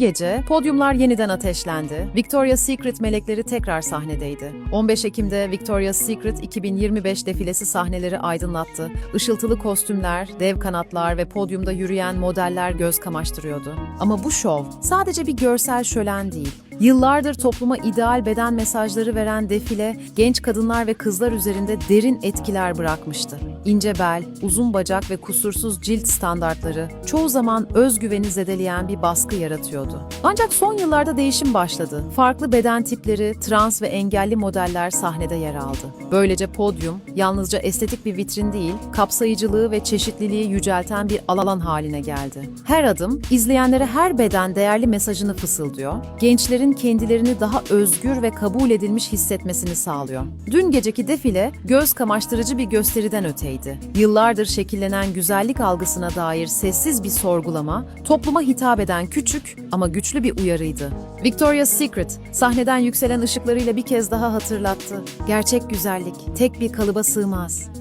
gece podyumlar yeniden ateşlendi. Victoria's Secret melekleri tekrar sahnedeydi. 15 Ekim'de Victoria's Secret 2025 defilesi sahneleri aydınlattı. Işıltılı kostümler, dev kanatlar ve podyumda yürüyen modeller göz kamaştırıyordu. Ama bu şov sadece bir görsel şölen değil. Yıllardır topluma ideal beden mesajları veren defile, genç kadınlar ve kızlar üzerinde derin etkiler bırakmıştı. İnce bel, uzun bacak ve kusursuz cilt standartları çoğu zaman özgüveni zedeleyen bir baskı yaratıyordu. Ancak son yıllarda değişim başladı. Farklı beden tipleri, trans ve engelli modeller sahnede yer aldı. Böylece podyum yalnızca estetik bir vitrin değil, kapsayıcılığı ve çeşitliliği yücelten bir alan haline geldi. Her adım izleyenlere her beden değerli mesajını fısıldıyor, gençlerin kendilerini daha özgür ve kabul edilmiş hissetmesini sağlıyor. Dün geceki defile göz kamaştırıcı bir gösteriden öteydi. Yıllardır şekillenen güzellik algısına dair sessiz bir sorgulama, topluma hitap eden küçük ama güçlü bir uyarıydı. Victoria's Secret, sahneden yükselen ışıklarıyla bir kez daha hatırlattı. Gerçek güzellik tek bir kalıba sığmaz.